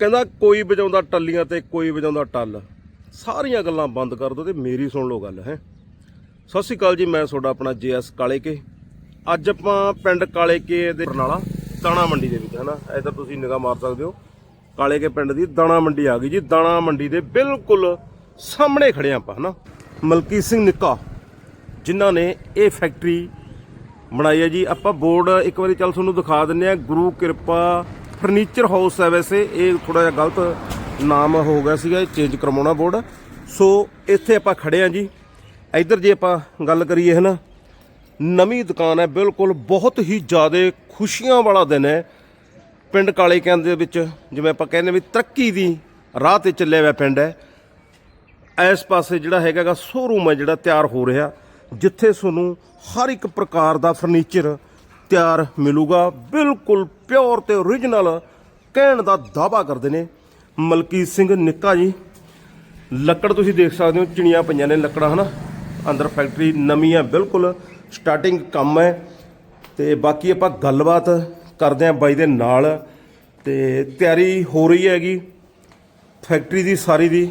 ਕਹਿੰਦਾ ਕੋਈ ਵਜਾਉਂਦਾ ਟੱਲੀਆਂ ਤੇ ਕੋਈ ਵਜਾਉਂਦਾ ਟੱਲ। ਸਾਰੀਆਂ ਗੱਲਾਂ ਬੰਦ ਕਰ ਦਿਓ ਤੇ ਮੇਰੀ ਸੁਣ ਲਓ ਗੱਲ, ਹੈ। ਸਤਿ ਸ਼੍ਰੀ ਅਕਾਲ ਜੀ, ਮੈਂ ਤੁਹਾਡਾ ਆਪਣਾ ਜੇਐਸ ਕਾਲੇਕੇ। ਅੱਜ ਆਪਾਂ ਪਿੰਡ ਕਾਲੇਕੇ ਦੇ ਬਰਨਾਲਾ, ਦਾਣਾ ਮੰਡੀ ਦੇ ਵਿੱਚ, ਹਨਾ? ਇਧਰ ਤੁਸੀਂ ਨਿਗਾਹ ਮਾਰ ਸਕਦੇ ਹੋ। ਕਾਲੇਕੇ ਪਿੰਡ ਦੀ ਦਾਣਾ ਮੰਡੀ ਆ ਗਈ ਜੀ। ਦਾਣਾ ਮੰਡੀ ਦੇ ਬਿਲਕੁਲ ਸਾਹਮਣੇ ਖੜੇ ਹਾਂ ਆਪਾਂ, ਹਨਾ? ਮਲਕੀਤ ਸਿੰਘ ਨਿੱਕਾ, ਜਿਨ੍ਹਾਂ ਨੇ ਇਹ ਫੈਕਟਰੀ ਬਣਾਈ ਹੈ ਜੀ। ਆਪਾਂ ਬੋਰਡ ਇੱਕ ਵਾਰੀ ਚੱਲ ਤੁਹਾਨੂੰ ਦਿਖਾ ਦਿੰਨੇ ਆ ਗੁਰੂ ਕਿਰਪਾ ਫਰਨੀਚਰ ਹਾਊਸ ਹੈ ਵੈਸੇ, ਇਹ ਥੋੜਾ ਜਿਹਾ ਗਲਤ ਨਾਮ ਹੋ ਗਿਆ ਸੀਗਾ, ਇਹ ਚੇਂਜ ਕਰਵਾਉਣਾ ਬੋਰਡ ਸੋ ਇੱਥੇ ਆਪਾਂ ਖੜੇ ਆ ਜੀ। ਇੱਧਰ ਜੇ ਆਪਾਂ ਗੱਲ ਕਰੀਏ ਹਨਾ, ਨਵੀਂ ਦੁਕਾਨ ਹੈ, ਬਿਲਕੁਲ ਬਹੁਤ ਹੀ ਜ਼ਿਆਦਾ ਖੁਸ਼ੀਆਂ ਵਾਲਾ ਦਿਨ ਹੈ। ਪਿੰਡ ਕਾਲੇ ਕੈਂਦ ਦੇ ਵਿੱਚ, ਜਿਵੇਂ ਆਪਾਂ ਕਹਿੰਦੇ ਵੀ ਤਰੱਕੀ ਦੀ ਰਾਹ ਤੇ ਚੱਲਿਆ ਹੋਇਆ ਪਿੰਡ ਹੈ। ਇਸ ਪਾਸੇ ਜਿਹੜਾ ਹੈਗਾਗਾ ਸ਼ੋਰੂਮ ਹੈ ਜਿਹੜਾ ਤਿਆਰ ਹੋ ਰਿਹਾ, ਜਿੱਥੇ ਤੁਹਾਨੂੰ ਹਰ ਇੱਕ ਪ੍ਰਕਾਰ ਦਾ ਫਰਨੀਚਰ ਤਿਆਰ ਮਿਲੂਗਾ। ਬਿਲਕੁਲ ਪਿਓਰ ਤੇ ਓਰੀਜਨਲ ਕਹਿਣ ਦਾ ਦਾਵਾ ਕਰਦੇ ਨੇ ਮਲਕੀਤ ਸਿੰਘ ਨਿੱਕਾ ਜੀ। ਲੱਕੜ ਤੁਸੀਂ ਦੇਖ ਸਕਦੇ ਹੋ, ਚਿਣੀਆਂ ਪਈਆਂ ਨੇ ਲੱਕੜਾਂ, ਹਨਾ? ਅੰਦਰ ਫੈਕਟਰੀ ਨਵੀਂ ਹੈ ਬਿਲਕੁਲ ਸਟਾਰਟਿੰਗ ਕੰਮ ਹੈ। ਤੇ ਬਾਕੀ ਆਪਾਂ ਗੱਲਬਾਤ ਕਰਦੇ ਆਂ ਬਾਈ ਦੇ ਨਾਲ। ਤੇ ਤਿਆਰੀ ਹੋ ਰਹੀ ਹੈਗੀ ਫੈਕਟਰੀ ਦੀ ਸਾਰੀ ਦੀ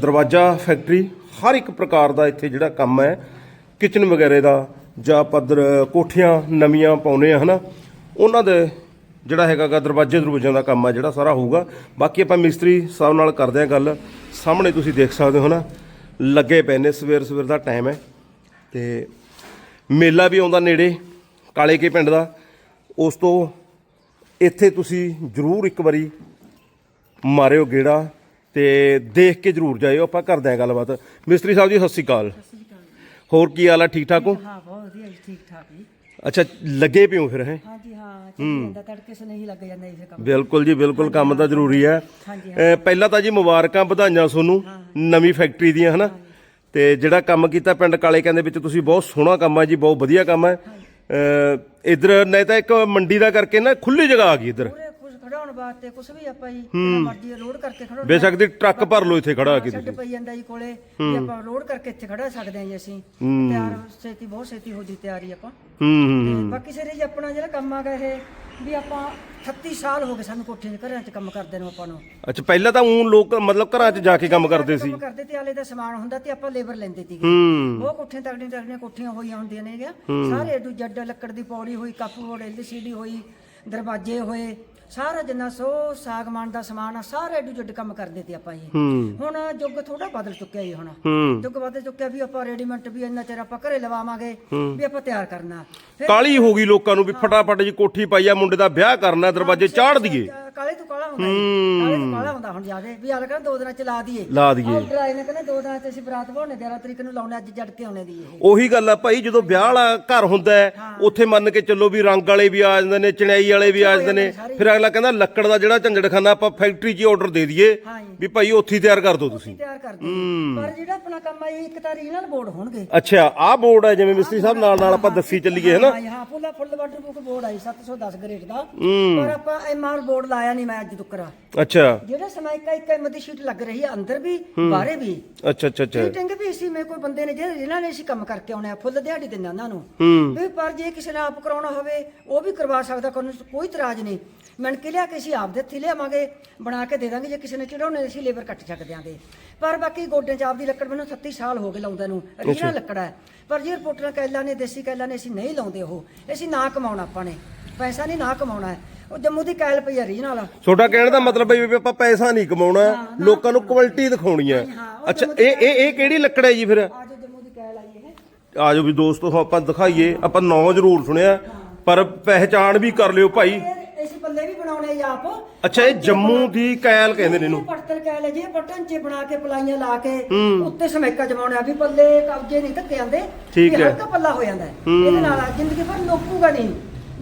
ਦਰਵਾਜ਼ਾ ਫੈਕਟਰੀ ਹਰ ਇੱਕ ਪ੍ਰਕਾਰ ਦਾ ਇੱਥੇ ਜਿਹੜਾ ਕੰਮ ਹੈ ਕਿਚਨ ਵਗੈਰੇ ਦਾ ਜਾਂ ਪੱਧਰ ਕੋਠੀਆਂ ਨਵੀਆਂ ਪਾਉਨੇ ਆ, ਹਨਾ? ਉਹਨਾਂ ਦੇ ਜਿਹੜਾ ਹੈਗਾਗਾ ਦਰਵਾਜ਼ੇ ਦਰਵਾਜ਼ਿਆਂ ਦਾ ਕੰਮ ਆ, ਜਿਹੜਾ ਸਾਰਾ ਹੋਊਗਾ। ਬਾਕੀ ਆਪਾਂ ਮਿਸਤਰੀ ਸਾਹਿਬ ਨਾਲ ਕਰਦੇ ਆ ਗੱਲ। ਸਾਹਮਣੇ ਤੁਸੀਂ ਦੇਖ ਸਕਦੇ ਹੋ ਨਾ ਲੱਗੇ ਪਏ ਨੇ, ਸਵੇਰ ਸਵੇਰ ਦਾ ਟਾਈਮ ਹੈ। ਤੇ ਮੇਲਾ ਵੀ ਆਉਂਦਾ ਨੇੜੇ, ਕਾਲੇ ਕੇ ਪਿੰਡ ਦਾ। ਉਸ ਤੋਂ ਇੱਥੇ ਤੁਸੀਂ ਜ਼ਰੂਰ ਇੱਕ ਵਾਰੀ ਮਾਰਿਓ ਗੇੜਾ ਤੇ ਦੇਖ ਕੇ ਜਰੂਰ ਜਾਇਓ। ਆਪਾਂ ਕਰਦੇ ਆਂ ਗੱਲਬਾਤ। ਮਿਸਤਰੀ ਸਾਹਿਬ ਜੀ, ਸਤਿ ਸ਼੍ਰੀ ਅਕਾਲ। ਹੋਰ ਕੀ ਹਾਲ ਆ? ਠੀਕ ਠਾਕ ਹੋ? ਹਾਂ ਬਹੁਤ ਵਧੀਆ ਜੀ ਠੀਕ ਠਾਕ ਜੀ। ਅੱਛਾ ਲੱਗੇ ਪਿਓ ਫਿਰ ਹੈ? ਹਾਂਜੀ ਹਾਂ ਚੱਲੀ ਜਾਂਦਾ ਤੜਕੇ ਸੇ ਨਹੀਂ ਲੱਗ ਜਾਂਦਾ ਇਸੇ ਕੰਮ। ਬਿਲਕੁਲ ਜੀ ਬਿਲਕੁਲ ਕੰਮ ਤਾਂ ਜ਼ਰੂਰੀ ਹੈ। ਹਾਂਜੀ, ਅਹ ਪਹਿਲਾਂ ਤਾਂ ਜੀ ਮੁਬਾਰਕਾਂ ਵਧਾਈਆਂ ਤੁਹਾਨੂੰ ਨਵੀਂ ਫੈਕਟਰੀ ਦੀਆਂ ਹਨਾ? ਤੇ ਜਿਹੜਾ ਕੰਮ ਕੀਤਾ ਪਿੰਡ ਕਾਲੇ ਕਹਿੰਦੇ ਵਿੱਚ ਤੁਸੀਂ ਬਹੁਤ ਸੋਹਣਾ ਕੰਮ ਹੈ ਜੀ ਬਹੁਤ ਵਧੀਆ ਕੰਮ ਹੈ। ਇਧਰ ਨਹੀਂ ਤਾਂ ਇੱਕ ਮੰਡੀ ਦਾ ਕਰਕੇ ਨਾ ਖੁੱਲੀ ਜਗ੍ਹਾ ਆ ਗਈ ਇਧਰ। ਪੂਰੇ ਖੜਾਉਣ ਵਾਸਤੇ ਕੁਝ ਵੀ ਆਪਾਂ ਜੀ ਜਿੰਨਾ ਮਰਜ਼ੀ ਲੋਡ ਕਰਕੇ ਖੜਾਉਣਾ ਬੇਸ਼ੱਕ ਦੀ ਟਰੱਕ ਭਰ ਲਓ ਇੱਥੇ ਖੜਾ ਕੇ ਛੱਡ ਤੁਸੀਂ। ਪਈ ਜਾਂਦਾ ਜੀ ਕੋਲੇ ਵੀ ਆਪਾਂ ਲੋਡ ਕਰਕੇ ਇੱਥੇ ਖੜਾ ਸਕਦੇ ਹਾਂ ਜੀ ਅਸੀਂ। ਤਿਆਰ ਛੇਤੀ ਬਹੁਤ ਛੇਤੀ ਹੋ ਜੀ ਤਿਆਰੀ ਆਪਾਂ। ਹੂੰ ਹੂੰ ਬਾਕੀ ਸਿਰੇ ਜੀ ਆਪਣਾ ਜਿਹੜਾ ਕੰਮ ਆਗਾ ਇਹ ਵੀ ਆਪਾਂ 38 ਸਾਲ ਹੋ ਗਏ ਸਾਨੂੰ ਕੋਠੀਆਂ 'ਚ ਘਰਾਂ 'ਚ ਕੰਮ ਕਰਦੇ ਨੂੰ ਆਪਾਂ ਨੂੰ। ਅੱਛਾ ਪਹਿਲਾਂ ਤਾਂ ਉਹ ਲੋਕ ਮਤਲਬ ਘਰਾਂ 'ਚ ਜਾ ਕੇ ਕੰਮ ਕਰਦੇ ਸੀ। ਕੰਮ ਕਰਦੇ ਤੇ ਆਲੇ ਦਾ ਸਮਾਨ ਹੁੰਦਾ ਤੇ ਆਪਾਂ ਲੇਬਰ ਲੈਂਦੇ ਸੀਗੇ। ਹੂੰ। ਉਹ ਕੋਠੀਆਂ ਤਗੜੀਆਂ ਤਗੜੀਆਂ ਕੋਠੀਆਂ ਹੋਈਆਂ ਹੁੰਦੀਆਂ ਨੇ ਗਿਆ ਸਾਰੇ ਏਡੂ ਜੱਡ ਲੱਕੜ ਦੀ ਪੌੜੀ ਹੋਈ ਕੱਪ ਬੋਰਡ ਐਲਸੀਡੀ ਹੋਈ ਦਰਵਾਜ਼ੇ ਹੋਏ ਸਾਰਾ ਜਿੰਨਾ ਸੋ ਸਾਗਮਾਨ ਦਾ ਸਮਾਨ ਆ ਸਾਰੇ ਏਡੂ ਜੱਡ ਕੰਮ ਕਰਦੇ ਤੇ ਆਪਾਂ ਜੀ ਹੂੰ। ਹੁਣ ਯੁੱਗ ਥੋੜਾ ਬਦਲ ਚੁੱਕਿਆ ਜੀ ਹੁਣ। ਹੂੰ। ਯੁੱਗ ਬਦਲ ਚੁੱਕਿਆ ਵੀ ਆਪਾਂ ਰੈਡੀਮੈਂਟ ਵੀ ਇੰਨਾ ਚਿਰ ਆਪਾਂ ਘਰੇ ਲਵਾਵਾਂਗੇ ਵੀ ਆਪਾਂ ਤਿਆਰ ਕਰਨਾ। ਕਾਲੀ ਹੋ ਗਈ ਲੋਕਾਂ ਨੂੰ ਵੀ ਫਟਾਫਟ ਜੀ ਕੋਠੀ ਪਾਈ ਆ ਮੁੰਡੇ ਦਾ ਵਿਆਹ ਕਰਨਾ ਦਰਵਾਜ਼ੇ ਚਾੜ ਦਈਏ। ਕਾਲੇ ਤੋਂ ਕਾਲਾ ਹੁੰਦਾ ਜੀ। ਕਾਲੇ ਤੋਂ ਕਾਲਾ ਹੁੰਦਾ ਹੁਣ ਜਿਆਦੇ ਵੀ ਹਾਲ ਕਹਿੰਦਾ ਦੋ ਦਿਨਾਂ ਚ ਲਾ ਦਈਏ। ਲਾ ਦਈਏ। ਆਰਡਰ ਆਏ ਨੇ ਕਹਿੰਦੇ ਦੋ ਦਿਨਾਂ ਚ ਅਸੀਂ ਬਰਾਤ ਬਣਾਉਣੇ 13 ਤਰੀਕ ਨੂੰ ਲਾਉਣੇ ਅੱਜ ਜੜ ਕੇ ਆਉਣੇ ਦੀ ਇਹ। ਉਹੀ ਗੱਲ ਆ ਭਾਈ ਜਦੋਂ ਵਿਆਹ ਵਾਲਾ ਘਰ ਹੁੰਦਾ ਹੈ ਉੱਥੇ ਮੰਨ ਕੇ ਚੱਲੋ ਵੀ ਰੰਗ ਵਾਲੇ ਵੀ ਆ ਜਾਂਦੇ ਨੇ ਚਣਾਈ ਵਾਲੇ ਵੀ ਆ ਜਾਂਦੇ ਨੇ। ਫਿਰ ਅਗਲਾ ਕਹਿੰਦਾ ਲੱਕੜ ਦਾ ਜਿਹੜਾ ਝੰਜੜਖਾਨਾ ਆਪਾਂ ਫੈਕਟਰੀ 'ਚ ਹੀ ਆਰਡਰ ਦੇ ਦਈਏ ਹਾਂ ਜੀ। ਵੀ ਭਾਈ ਉੱਥੇ ਹੀ ਤਿਆਰ ਕਰ ਦਿਓ ਤੁਸੀਂ। ਤਿਆਰ ਕਰਦੇ ਪਰ ਜਿਹੜਾ ਆਪਣਾ ਕੰਮ ਆ ਇਹ ਇੱਕ ਤਾਂ ਰੀਜਨਲ ਬੋਰਡ ਹੋਣਗੇ। ਅੱਛਾ ਆਹ ਬੋਰਡ ਹੈ ਜਿਵੇਂ ਮਿਸਤਰੀ ਸਾਹਿਬ ਨਾਲ ਨਾਲ ਆਪਾਂ ਦੱਸੀ ਚੱਲੀਏ ਹਨਾ? ਹਾਂ ਹਾਂ full full waterproof board I 710 grade ਦਾ। ਪਰ ਆਪਾਂ ਐਮਆਰ ਬੋਰਡ ਲਾਇਆ ਨਹੀਂ ਮੈਂ ਅੱਜ ਤੱਕਰਾ ਅੱਛਾ। ਜਿਹੜਾ ਸਮਾਇਕਾ ਇੱਕ ਐਮ ਦੀ ਸ਼ੀਟ ਲੱਗ ਰਹੀ ਹੈ ਅੰਦਰ ਵੀ ਬਾਹਰੇ ਵੀ। ਅੱਛਾ ਅੱਛਾ ਅੱਛਾ। ਮੀਟਿੰਗ ਵੀ ਇਸੀ ਮੇ ਕੋਈ ਬੰਦੇ ਨੇ ਜਿਹੜੇ ਜਿਨ੍ਹਾਂ ਨੇ ਅਸੀਂ ਕੰਮ ਕਰਕੇ ਆਉਣੇ ਆ ਫੁੱਲ ਦਿਹਾੜੀ ਦਿੰਦੇ ਉਹਨਾਂ ਨੂੰ। ਵੀ ਪਰ ਜੇ ਕਿਸੇ ਨੇ ਆਪ ਕਰਾਉਣਾ ਹੋਵੇ ਉਹ ਵੀ ਕਰਵਾ ਸਕਦਾ ਕੋਈ ਕੋਈ ਇਤਰਾਜ਼ ਨਹੀਂ। ਮਨ ਕੇ ਲਿਆ ਕੇ ਅਸੀਂ ਆਪ ਦੇ ਹੱਥੀਂ ਲਿਆਵਾਂਗੇ ਬਣਾ ਕੇ ਦੇ ਦਾਂਗੇ ਜੇ ਕਿਸੇ ਨੇ ਚੜਾਉਣੇ ਅਸੀਂ ਲੇਬਰ ਕੱਟ ਸਕਦੇ ਆਂਗੇ ਪਰ ਬਾਕੀ ਗੋਡਿਆਂ 'ਚ ਆਪਦੀ ਲੱਕੜ ਮੈਨੂੰ 37 ਸਾਲ ਹੋ ਗਏ ਲਾਉਂਦੇ ਨੂੰ ਰੀਜਨਲ ਲੱਕੜ ਹੈ। ਪਰ ਜੇ ਰਿਪੋਰਟਰਾਂ ਕੈਲਾ ਨੇ ਦੇਸੀ ਕੈਲਾ ਨੇ ਅਸੀਂ ਨਹੀਂ ਲਾਉਂਦੇ ਉਹ। ਅਸੀਂ ਨਾ ਕਮਾਉਣਾ ਆਪਾਂ ਨੇ। ਪੈਸਾ ਨਹੀਂ ਨਾ ਕਮਾਉਣਾ ਹੈ। ਉਹ ਜੰਮੂ ਦੀ ਕੈਲ ਪਈ ਹੈ ਰੀਜਨਲ। ਤੁਹਾਡਾ ਕਹਿਣ ਦਾ ਮਤਲਬ ਹੈ ਵੀ ਆਪਾਂ ਪੈਸਾ ਨਹੀਂ ਕਮਾਉਣਾ ਲੋਕਾਂ ਨੂੰ ਕੁਆਲਿਟੀ ਦਿਖਾਉਣੀ ਹੈ। ਅੱਛਾ ਇਹ ਇਹ ਇਹ ਕਿਹੜੀ ਲੱਕੜ ਹੈ ਜੀ ਫਿਰ? ਆਜੋ ਜੰਮੂ ਦੀ ਕੈਲ ਆਈ ਇਹ। ਆਜੋ ਵੀ ਦੋਸਤੋ ਆਪਾਂ ਦਿਖਾਈਏ ਆਪਾਂ ਨਾਂ ਜ਼ਰੂਰ ਸੁਣਿਆ ਪਰ ਪਹਿਚਾਣ ਵੀ ਕਰ ਲਿਓ ਭਾਈ। ਇਹ ਅਸੀਂ ਪੱਲੇ ਵੀ ਬਣਾਉਣੇ ਜੀ ਆਪ। ਅੱਛਾ ਇਹ ਜੰਮੂ ਦੀ ਕੈਲ ਕਹਿੰਦੇ ਨੇ ਇਹਨੂੰ। ਪੜਤਲ ਕੈਲ ਹੈ ਜੀ ਬਟਨ 'ਚ ਬਣਾ ਕੇ ਪਲਾਈਆਂ ਲਾ ਕੇ ਉੱਤੇ ਸਮੈਕਾ ਜਮਾਉਣਾ ਵੀ ਪੱਲੇ ਕਬਜੇ ਨਹੀਂ ਧੱਕੇ ਜਾਂਦੇ ਠੀਕ ਹੈ। ਹਲਕਾ ਪੱਲਾ ਹੋ ਜਾਂਦਾ। ਇਹਦੇ ਨਾਲ ਆ ਜ਼ਿੰਦਗੀ ਭਰ ਲੋਕੂਗਾ ਨਹੀਂ।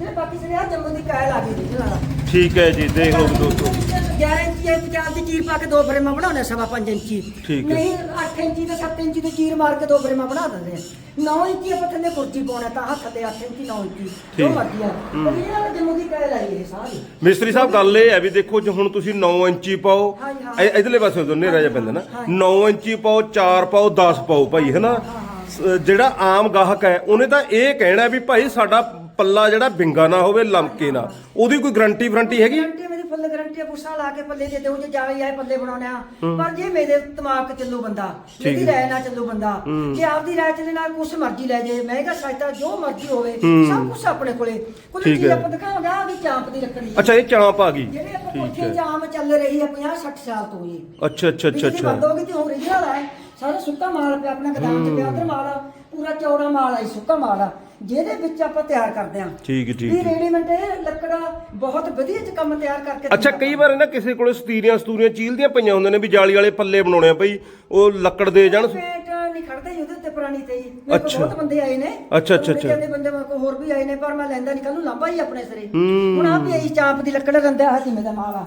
ਜਿਹੜੇ ਬਾਕੀ ਸਾਰੇ ਆ ਜੰਮੂ ਦੀ ਕੈਲ ਆ ਗਈ ਜੀ ਨਾਲ ਠੀਕ ਹੈ ਜੀ ਦੇਖ ਲਓ ਦੋਸਤੋ। 11 ਇੰਚੀ ਇੱਕ ਚਾਰ ਦੀ ਚੀਰ ਪਾ ਕੇ ਦੋ ਫਰੇਮਾਂ ਬਣਾਉਣੇ ਸਵਾ 5 ਇੰਚੀ। ਠੀਕ ਹੈ। ਨਹੀਂ 8 ਇੰਚੀ ਤੇ 7 ਇੰਚੀ ਦੀ ਚੀਰ ਮਾਰ ਕੇ ਦੋ ਫਰੇਮਾਂ ਬਣਾ ਦਿੰਦੇ ਆ। 9 ਇੰਚੀ ਆਪਾਂ ਥੱਲੇ ਕੁਰਸੀ ਪਾਉਣਾ ਤਾਂ ਹੱਥ ਤੇ 8 ਇੰਚੀ 9 ਇੰਚੀ ਜੋ ਠੀਕ। ਮਰਜ਼ੀ ਆ। ਤੇ ਇਹ ਨਾਲ ਜੰਮੂ ਦੀ ਕੈਲ ਆਈ ਇਹ ਸਾਰੀ। ਮਿਸਤਰੀ ਸਾਹਿਬ ਗੱਲ ਇਹ ਹੈ ਵੀ ਦੇਖੋ ਜੇ ਹੁਣ ਤੁਸੀਂ 9 ਇੰਚੀ ਪਾਓ ਹਾਂਜੀ, ਹਾਂ। ਇਹ- ਇਧਰਲੇ ਪਾਸੇ ਤੋਂ ਹਨੇਰਾ ਜਿਹਾ ਪੈਂਦਾ ਨਾ। 9 ਇੰਚੀ ਪਾਓ 4 ਪਾਓ 10 ਪਾਓ ਭਾਈ ਹੈਨਾ? ਸ- ਜਿਹੜਾ ਆਮ ਗਾਹਕ ਹੈ ਉਹਨੇ ਤਾਂ ਇਹ ਕਹਿਣਾ ਵੀ ਭਾਈ ਸਾਡਾ ਪੱਲਾ ਜਿਹੜਾ ਬਿੰਗਾ ਨਾ ਹੋਵੇ ਲਮਕੇ ਨਾ। ਉਹਦੀ ਕੋਈ ਗਰੰਟੀ ਫਰੰਟੀ ਹੈਗੀ? ਗਰੰਟੀ ਮੇਰੀ ਫੁੱਲ ਗਰੰਟੀ ਆ ਪੁੱਛਾ ਲਾ ਕੇ ਪੱਲੇ ਦੇ ਦੇਉ ਜੇ ਜਾਲੀ ਆਏ ਪੱਲੇ ਬਣਾਉਣੇ ਆ। ਪਰ ਜੇ ਮੇਰੇ ਦਿਮਾਗ 'ਚ ਚੱਲੂ ਬੰਦਾ ਮੇਰੀ ਰਾਏ ਨਾਲ ਚੱਲੂ ਬੰਦਾ ਜੇ ਆਪਦੀ ਰਾਏ ਚੱਲੇ ਨਾਲ ਕੁਛ ਮਰਜ਼ੀ ਲੈ ਜੇ ਮਹਿੰਗਾ ਸਸਤਾ ਜੋ ਮਰਜ਼ੀ ਹੋਵੇ ਸਭ ਕੁਝ ਆਪਣੇ ਕੋਲੇ। ਕੋਈ ਠੀਕ ਚੀਜ਼ ਹੈ। ਆਪਾਂ ਦਿਖਾਵਾਂਗੇ ਆ ਵੀ ਚਾਂਪ ਦੀ ਲੱਕੜੀ ਅੱਛਾ ਇਹ ਚਾਂਪ ਆ ਗਈ। ਜਿਹੜੇ ਆਪਾਂ ਕੋਠੇ ਹੈ। ਜਾਮ ਚੱਲ ਰਹੀ ਆ 50 60 ਸਾਲ ਤੋਂ ਜੀ ਅੱਛਾ ਅੱਛਾ ਅੱਛਾ ਅੱਛਾ। ਬੰਦ ਹੋ ਗਈ ਤੇ ਹੈ ਸਾਰਾ ਸੁੱਕਾ ਮਾਲ ਪਿਆ ਆਪਣਾ ਗਦਾਮ 'ਚ ਪਿਆ ਉਧਰ ਮਾਲ ਆ, ਪੂਰਾ ਚੌੜਾ ਮਾਲ ਆ ਜੀ, ਸੁੱਕਾ ਮਾਲ ਆ। ਜਿਹਦੇ ਵਿੱਚ ਆਪਾਂ ਤਿਆਰ ਕਰਦੇ ਆ। ਠੀਕ ਹੈ, ਠੀਕ ਵੀ ਹੈ। ਰੈਡੀਮੇਡ ਇਹ ਲੱਕੜਾ ਬਹੁਤ ਵਧੀਆ ਚ ਕੰਮ ਤਿਆਰ ਕਰਕੇ ਅੱਛਾ ਕਈ ਵਾਰ ਨਾ ਕਿਸੇ ਕੋਲੇ ਸਤੀਰੀਆਂ ਸਤੂਰੀਆਂ ਚੀਲਦੀਆਂ ਪਈਆਂ ਹੁੰਦੇ ਨੇ ਵੀ ਜਾਲੀ ਵਾਲੇ ਪੱਲੇ ਬਣਾਉਣੇ ਆ ਬਈ ਉਹ ਲੱਕੜ ਦੇ ਜਾਣ। ਪੇਟ ਨਹੀਂ ਖੜਦਾ ਜੀ ਉਹਦੇ ਤੇ ਪੁਰਾਣੀ ਤੇ ਹੀ ਮੇਰੇ ਕੋਲ ਅੱਛਾ। ਬਹੁਤ ਬੰਦੇ ਆਏ ਨੇ। ਅੱਛਾ, ਅੱਛਾ, ਅੱਛਾ। ਦੇ ਬੰਦੇ ਮੇਰੇ ਕੋਲ ਹੋਰ ਵੀ ਆਏ ਨੇ ਪਰ ਮੈਂ ਲੈਂਦਾ ਨਹੀਂ ਕੱਲ ਨੂੰ ਲਾਂਭਾ ਹੀ ਆਪਣੇ ਸਿਰੇ। ਹੁਣ ਆ ਵੀ ਇਹ ਚਾਂਪ ਦੀ ਲੱਕੜ ਰੰਦਿਆ ਹਤੀ ਮੇਰਾ ਮਾਲ ਆ।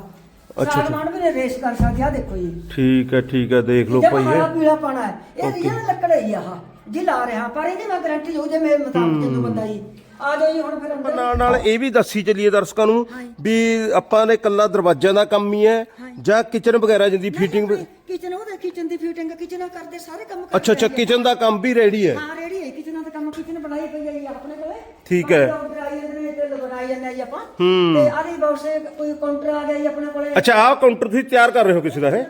ਅੱਛਾ, ਅੱਛਾ। ਸਾਲਮਾਨ ਵੀ ਨੇ ਰੇਸ ਕਰ ਸਕਦੇ ਆ ਦੇਖੋ ਜੀ। ਠੀਕ ਹੈ ਠੀਕ ਹੈ ਦੇਖ ਲਓ ਜਦ ਭਾਈ ਹਰਾ ਇਹ ਪੀਲਾ ਪਾਣਾ ਹੈ ਇਹ ਰੀਅਲ ਲੱਕੜ ਹੈ ਜੀ ਆਹ। ਜੀ ਲਾ ਰਿਹਾ ਪਰ ਇਹਦੀ ਮੈਂ ਗਾਰੰਟੀ ਹੋ ਜੇ ਮੇਰੇ ਮੁਤਾਬਕ ਚੱਲੂ ਬੰਦਾ ਜੀ ਆ ਜਾਓ ਜੀ ਹੁਣ ਫਿਰ ਅੰਦਰ ਨਾਲ ਨਾਲ ਇਹ ਵੀ ਦੱਸੀ ਚੱਲੀਏ ਦਰਸ਼ਕਾਂ ਨੂੰ ਵੀ ਆਪਾਂ ਨੇ ਕੱਲਾ ਦਰਵਾਜ਼ਿਆਂ ਦਾ ਕੰਮ ਹੀ ਹੈ ਜਾਂ ਕਿਚਨ ਵਗੈਰਾ ਜਿੰਦੀ ਫਿਟਿੰਗ ਕਿਚਨ ਉਹਦੇ ਕਿਚਨ ਦੀ ਫਿਟਿੰਗ ਕਿਚਨ ਕਰਦੇ ਸਾਰੇ ਕੰਮ ਕਰਦੇ ਅੱਛਾ ਅੱਛਾ ਕਿਚਨ ਦਾ ਕੰਮ ਵੀ ਰੈਡੀ ਹੈ। ਹਾਂ ਰੈਡੀ ਹੈ ਕਿਚਨਾਂ ਦਾ ਕੰਮ ਕਿਚਨ ਬਣਾਈ ਪਈ ਹੈ ਜੀ ਆਪਣੇ ਕੋਲੇ। ਠੀਕ ਹੈ। ਬਣਾਈ ਜਾਂਦੇ ਆ ਜੀ ਆਪਾਂ। ਤੇ ਆਦੀ ਬਾਕਸੇ ਕੋਈ ਕਾਊਂਟਰ ਆ ਗਿਆ ਜੀ ਆਪਣੇ ਕੋਲੇ। ਅੱਛਾ ਆਹ ਕਾਊਂਟਰ ਤੁਸੀਂ ਤਿਆਰ ਕਰ ਰਹੇ ਹੋ ਕਿਸੇ ਦਾ ਹੈ?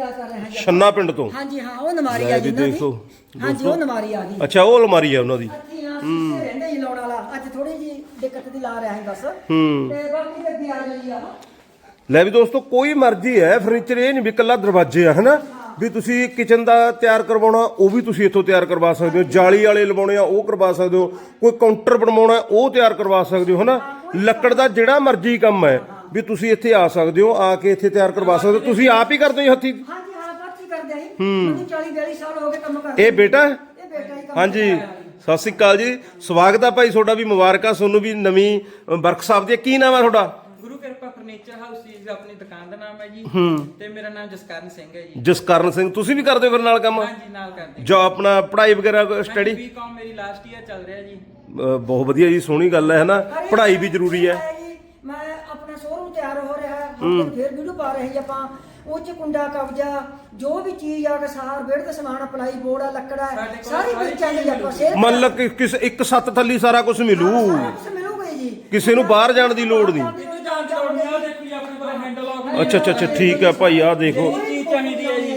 ਕਰ ਰਿਹਾ ਜੀ ਛੰਨਾ ਪਿੰਡ ਤੋਂ? ਹਾਂਜੀ ਹਾਂ ਉਹ ਨਮਾਰੀ ਆ ਜੀ ਇਹਨਾਂ ਦੇਖੋ, ਦੀ ਹਾਂਜੀ ਉਹ ਨਮਾਰੀ ਆ ਗਈ ਅੱਛਾ ਉਹ ਅਲਮਾਰੀ ਹੈ ਉਹਨਾਂ ਦੀ। ਅੱਛੀ ਹਾਂ। ਸ਼ੀਸ਼ੇ ਰਹਿੰਦੇ ਹੀ ਲਾਉਣ ਵਾਲਾ। ਅੱਜ ਥੋੜੀ ਜੀ ਦਿੱਕਤ ਦੀ ਲਾ ਰਿਹਾ ਹੈ ਬਸ। ਹੂੰ। ਤੇ ਬਾਕੀ ਤੇ ਵੀ ਆ ਜਾਈ ਆ ਲੈ ਵੀ ਦੋਸਤੋ ਕੋਈ ਮਰਜ਼ੀ ਹੈ ਫਰਨੀਚਰ ਇਹ ਨਹੀਂ ਵੀ ਇਕੱਲਾ ਦਰਵਾਜ਼ੇ ਆ ਹਨਾ? ਵੀ ਤੁਸੀਂ ਕਿਚਨ ਦਾ ਤਿਆਰ ਕਰਵਾਉਣਾ ਉਹ ਵੀ ਤੁਸੀਂ ਇੱਥੋਂ ਤਿਆਰ ਕਰਵਾ ਸਕਦੇ ਹੋ। ਜਾਲੀ ਵਾਲੇ ਲਵਾਉਣੇ ਆ ਉਹ ਕਰਵਾ ਸਕਦੇ ਹੋ। ਕੋਈ ਕਾਊਂਟਰ ਬਣਵਾਉਣਾ ਉਹ ਤਿਆਰ ਕਰਵਾ ਸਕਦੇ ਹੋ ਹਨਾ? ਲੱਕੜ ਦਾ ਜਿਹੜਾ ਮਰਜ਼ੀ ਕੰਮ ਹੈ। ਵੀ ਤੁਸੀਂ ਇੱਥੇ ਆ ਸਕਦੇ ਹੋ ਆ ਕੇ ਇੱਥੇ ਤਿਆਰ ਕਰਵਾ ਸਕਦੇ ਹੋ। ਤੁਸੀਂ ਆਪ ਹੀ ਕਰਦੇ ਹੋ ਹੱਥੀ? ਹਾਂਜੀ ਹਾਂ ਬਾਕੀ ਕਰਦੇ ਆਂ ਮੈਨੂੰ 40 42 ਸਾਲ ਹੋ ਗਏ ਕੰਮ ਕਰਦੇ ਇਹ ਬੇਟਾ ਹੈ? ਇਹ ਬੇਟਾ ਹੀ ਕੰਮ ਹਾਂਜੀ। ਸਤਿ ਸ੍ਰੀ ਅਕਾਲ ਜੀ। ਸਵਾਗਤ ਹੈ ਭਾਈ ਤੁਹਾਡਾ ਵੀ ਮੁਬਾਰਕਾਂ ਤੁਹਾਨੂੰ ਵੀ ਨਵੀਂ ਵਰਕਸ਼ਾਪ ਦੀ। ਕੀ ਨਾਮ ਹੈ ਤੁਹਾਡਾ? ਗੁਰੂ ਕਿਰਪਾ ਫਰਨੀਚਰ ਹਾਊਸ ਜੀ ਆਪਣੀ ਦੁਕਾਨ ਦਾ ਨਾਮ ਹੈ ਜੀ। ਤੇ ਮੇਰਾ ਨਾਮ ਜਸਕਰਨ ਸਿੰਘ ਹੈ ਜੀ। ਜਸਕਰਨ ਸਿੰਘ ਤੁਸੀਂ ਵੀ ਕਰਦੇ ਹੋ ਫਿਰ ਨਾਲ ਕੰਮ? ਹਾਂਜੀ ਨਾਲ ਕਰਦੇ ਜੋ ਆਪਣਾ ਪੜ੍ਹਾਈ ਵਗੈਰਾ ਸਟੱਡੀ ਬੀਕਾਮ ਮੇਰੀ ਲਾਸਟ ਈਅਰ ਚੱਲ ਰਿਹਾ ਜੀ। ਬਹੁਤ ਵਧੀਆ ਜੀ ਸੋਹਣੀ ਗੱਲ ਹੈ ਹਨਾ? ਪੜ੍ਹਾਈ ਵੀ ਜ਼ਰੂਰੀ ਹੈ। ਤਿਆਰ ਹੋ ਰਿਹਾ ਹੈ। ਹੁਣ ਤੱਕ ਫੇਰ ਵੀਡੀਓ ਪਾ ਰਹੇ ਜੀ ਆਪਾਂ। ਉਹ ਚ ਕੁੰਡਾ ਕਬਜਾ ਜੋ ਵੀ ਚੀਜ਼ ਆ ਸਾਰ ਵਿਹੜ ਦਾ ਸਮਾਨ ਪਲਾਈ ਬੋਰਡ ਆ ਲੱਕੜਾ ਹੈ, ਸਾਰੀ ਜੀ ਚੀਜ਼ ਆਪਾਂ ਮੰਨ ਲਓ ਕਿ ਕਿਸ ਇੱਕ ਸੱਤ ਥੱਲੀ ਸਾਰਾ ਕੁਝ ਮਿਲੂ। ਕੁਝ ਮਿਲੂਗਾ ਜੀ। ਕਿਸੇ ਨੂੰ ਬਾਹਰ ਜਾਣ ਦੀ ਲੋੜ ਨਹੀਂ। ਕਿਤੇ ਜਾਣ ਦੀ ਲੋੜ ਨਹੀਂ ਆ ਦੇਖੋ ਜੀ ਆਪਣੇ ਕੋਲ ਹੈਂਡਲ ਲੌਕ ਅੱਛਾ ਅੱਛਾ ਅੱਛਾ ਠੀਕ ਹੈ ਭਾਈ ਆਹ ਦੇਖੋ। ਚੀਜ਼ ਚਾਹੀਦੀ ਹੈ ਜੀ।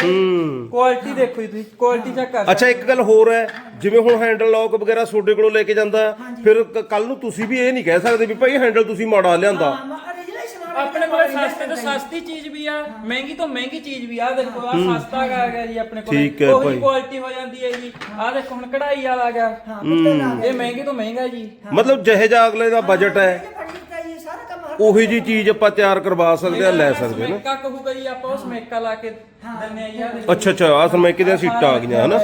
ਕੁਆਲਿਟੀ ਦੇਖੋ ਜੀ ਤੁਸੀਂ ਕੁਆਲਿਟੀ ਚੈੱਕ ਕਰ ਅੱਛਾ ਇੱਕ ਗੱਲ ਹੋਰ ਹੈ ਜਿਵੇਂ ਹੁਣ ਹੈਂਡਲ ਲੌਕ ਵਗੈਰਾ ਤੁਹਾਡੇ ਕੋਲੋਂ ਲੈ ਕੇ ਜਾਂਦਾ ਫਿਰ ਕੱਲ ਨੂੰ ਤੁਸੀਂ ਵੀ ਇਹ ਨਹੀਂ ਕਹਿ ਸਕਦੇ ਵੀ ਭਾਈ ਹੈਂਡਲ ਤੁਸੀਂ ਮਾੜਾ ਲਿਆਂਦਾ। ਆਪਣੇ ਕੋਲ ਸਸਤੇ ਤੋਂ ਸਸਤੀ ਚੀਜ਼ ਵੀ ਆ ਮਹਿੰਗੀ ਤੋਂ ਮਹਿੰਗੀ ਚੀਜ਼ ਵੀ ਆ। ਦੇਖੋ ਆ ਸਸਤਾ ਆ ਗਿਆ ਜੀ ਆਪਣੇ ਕੋਲ। ਠੀਕ ਹੈ ਭਾਈ। ਉਹੀ ਕੁਆਲਿਟੀ ਹੋ ਜਾਂਦੀ ਹੈ ਜੀ। ਆ ਦੇਖੋ ਹੁਣ ਕਢਾਈ ਵਾਲਾ ਆ ਗਿਆ। ਹਾਂ ਇਹ ਮਹਿੰਗੀ ਤੋਂ ਮਹਿੰਗਾ ਜੀ। ਮਤਲਬ ਜਿਹੇ ਜਿਹਾ ਅਗਲੇ ਦਾ ਬਜਟ ਹੈ ਜੀ ਸਾਰਾ ਕੰਮ ਹਰ ਉਹੀ ਜੀ ਚੀਜ਼ ਆਪਾਂ ਤਿਆਰ ਕਰਵਾ ਸਕਦੇ ਆ ਲੈ ਸਕਦੇ ਨਾ। ਸਮੇਕਾ ਕਹੂਗਾ ਜੀ ਆਪਾਂ ਉਹ ਸਮੇਕਾ ਲਾ ਕੇ ਦਿੰਨੇ ਆ ਜੀ ਆਹ ਦੇਖੋ। ਅੱਛਾ ਅੱਛਾ ਆ ਸਮੇਕੇ ਦੀਆਂ ਸੀਟਾਂ ਆ ਗਈਆਂ ਹਨਾ?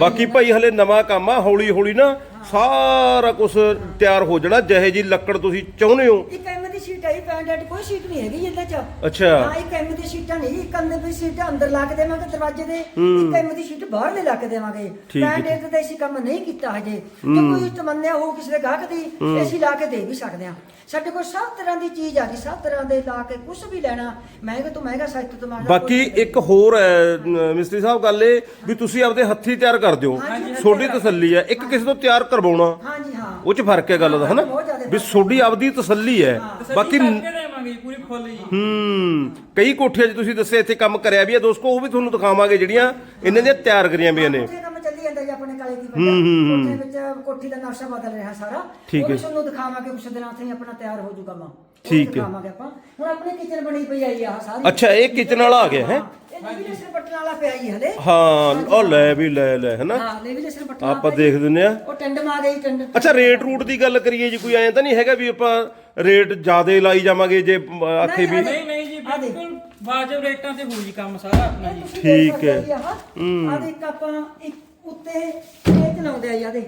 ਬਾਕੀ ਭਾਈ ਹਲੇ ਨਵਾਂ ਕੰਮ ਆ ਹੌਲੀ ਹੌਲੀ ਨਾ ਸਾਰਾ ਕੁਝ ਤਿਆਰ ਹੋ ਜਾਣਾ। ਜਿਹੇ ਜੀ ਲੱਕੜ ਤੁਸੀਂ ਚਾਹੁੰਦੇ ਹੋ ਇੱਕ ਦੀ ਸੀਟ ਆਈ ਪੈਂਡੈਂਟ ਕੋਈ ਸੀਟ ਨਹੀਂ ਹੈਗੀ ਇਹਦੇ ਚ। ਅੱਛਾ। ਹਾਂ ਇੱਕ ਐਮ ਦੀ ਸੀਟਾਂ ਨਹੀਂ ਇੱਕ ਅੰਦਰ ਦੀ ਸੀਟ ਅੰਦਰ ਲਾ ਕੇ ਦੇਵਾਂਗੇ ਦਰਵਾਜ਼ੇ ਦੇ ਇੱਕ ਐਮ ਦੀ ਸੀਟ ਬਾਹਰ ਲੈ ਲਾ ਕੇ ਦੇਵਾਂਗੇ। ਠੀਕ ਹੈ, ਪੈਂਡੈਂਟ ਦਾ ਅਸੀਂ ਕੰਮ ਨਹੀਂ ਕੀਤਾ ਹਜੇ। ਜੇ ਕੋਈ ਤਮੰਨਿਆ ਹੋ ਕਿਸੇ ਦੇ ਗਾਹਕ ਦੀ ਅਸੀਂ ਲਾ ਕੇ ਦੇ ਵੀ ਸਕਦੇ ਹਾਂ। ਸਾਡੇ ਕੋਲ ਸਭ ਤਰ੍ਹਾਂ ਦੀ ਚੀਜ਼ ਆ ਗਈ ਸਭ ਤਰ੍ਹਾਂ ਦੇ ਲਾ ਕੇ ਕੁਝ ਵੀ ਲੈਣਾ ਮਹਿੰਗੇ ਤੋਂ ਮਹਿੰਗਾ ਸਸਤੇ ਤੋਂ ਮਹਿੰਗਾ ਬਾਕੀ ਇੱਕ ਹੋਰ ਹੈ ਅਮ, ਮਿਸਤਰੀ ਸਾਹਿਬ ਗੱਲ ਇਹ ਵੀ ਤੁਸੀਂ ਆਪਦੇ ਹੱਥੀ ਤਿਆਰ ਕਰਦੇ ਹੋ ਤੁਹਾਡੀ ਤਸੱਲੀ ਹੈ ਇੱਕ ਕਿਸੇ ਤੋਂ ਤਿਆਰ ਕਰਵਾਉਣਾ। ਹਾਂਜੀ ਹਾਂ। ਉਹ ਚ ਫ਼ਰਕ ਹੈ ਗੱਲ ਦਾ ਹਨਾ? ਬਹੁਤ ਵੀ ਤੁਹਾਡੀ ਆਪਦੀ ਤਸੱਲੀ ਹੈ। ਬਾਕੀ ਕਰਕੇ ਦੇਵਾਂਗੇ ਜੀ, ਪੂਰੀ ਫੁੱਲ ਜੀ। ਹੂੰ ਕਈ ਕੋਠੀਆਂ 'ਚ ਤੁਸੀਂ ਦੱਸਿਆ ਇੱਥੇ ਕੰਮ ਕਰਿਆ ਵੀ ਹੈ ਦੋਸਤੋ ਉਹ ਵੀ ਤੁਹਾਨੂੰ ਦਿਖਾਵਾਂਗੇ ਜਿਹੜੀਆਂ ਇਹਨਾਂ ਦੀਆਂ ਤਿਆਰ ਕਰੀਆਂ ਵੀਆਂ ਨੇ। ਉੱਥੇ ਕੰਮ ਚੱਲੀ ਜਾਂਦਾ ਜੀ ਆਪਣੇ ਕਾਲੇ ਦੀ ਕੋਠੇ ਵਿੱਚ ਕੋਠੀ ਦਾ ਨਕਸ਼ਾ ਬਦਲ ਰਿਹਾ ਸਾਰਾ। ਠੀਕ ਉਹ ਵੀ ਹੈ। ਤੁਹਾਨੂੰ ਦਿਖਾਵਾਂਗੇ ਕੁਛ ਦਿਨਾਂ ਤੋਂ ਹੀ ਆਪਣਾ ਤਿਆਰ ਹੋ ਜਾਊਗਾ ਮਾ ਠੀਕ ਹੈ। ਦਿਖਾਵਾਂਗੇ ਆਪਾਂ। ਹੁਣ ਆਪਣੀ ਕਿਚਨ ਬਣੀ ਪਈ ਆਈ ਆ ਸਾਰੀ। ਅੱਛਾ ਇਹ ਕਿਚਨ ਵਾਲਾ ਆ ਗਿਆ ਹੈ? ਇਹ ਲੈਵੀਲੇਸ਼ਨ ਪੱਟਣ ਵਾਲਾ ਪਿਆ ਜੀ ਹਲੇ। ਹਾਂ ਉਹ ਲੈ ਵੀ ਲੈ ਲੈ ਹਨਾ? ਹਾਂ ਲੈਵੀਲੇਸ਼ਨ ਪੱਟਣ ਆਪਾਂ ਦੇਖ ਦਿੰਨੇ ਆ। ਉਹ ਟੰਡ ਮਾ ਗਈ ਟੰਡ। ਅੱਛਾ ਰੇਟ ਰੂਟ ਦੀ ਗੱਲ ਕਰੀਏ ਜੀ ਕੋਈ ਐਂ ਤਾਂ ਨਹੀਂ ਹੈਗਾ ਵੀ ਆਪਾਂ ਰੇਟ ਜ਼ਿਆਦੇ ਲਾਈ ਜਾਵਾਂਗੇ ਜੇ ਅਮ, ਆਖੇ ਵੀ ਨਹੀਂ ਨਹੀਂ ਜੀ ਬਿਲਕੁਲ ਵਾਜਬ ਰੇਟਾਂ ਤੇ ਹੋਊ ਜੀ ਕੰਮ ਸਾਰਾ ਆਪਣਾ ਜੀ। ਠੀਕ ਹੈ। ਆ ਦੇਖ ਆਪਾਂ ਇੱਕ ਉੱਤੇ ਇਹ ਚਲਾਉਂਦੇ ਆ ਜੀ ਆਦੇ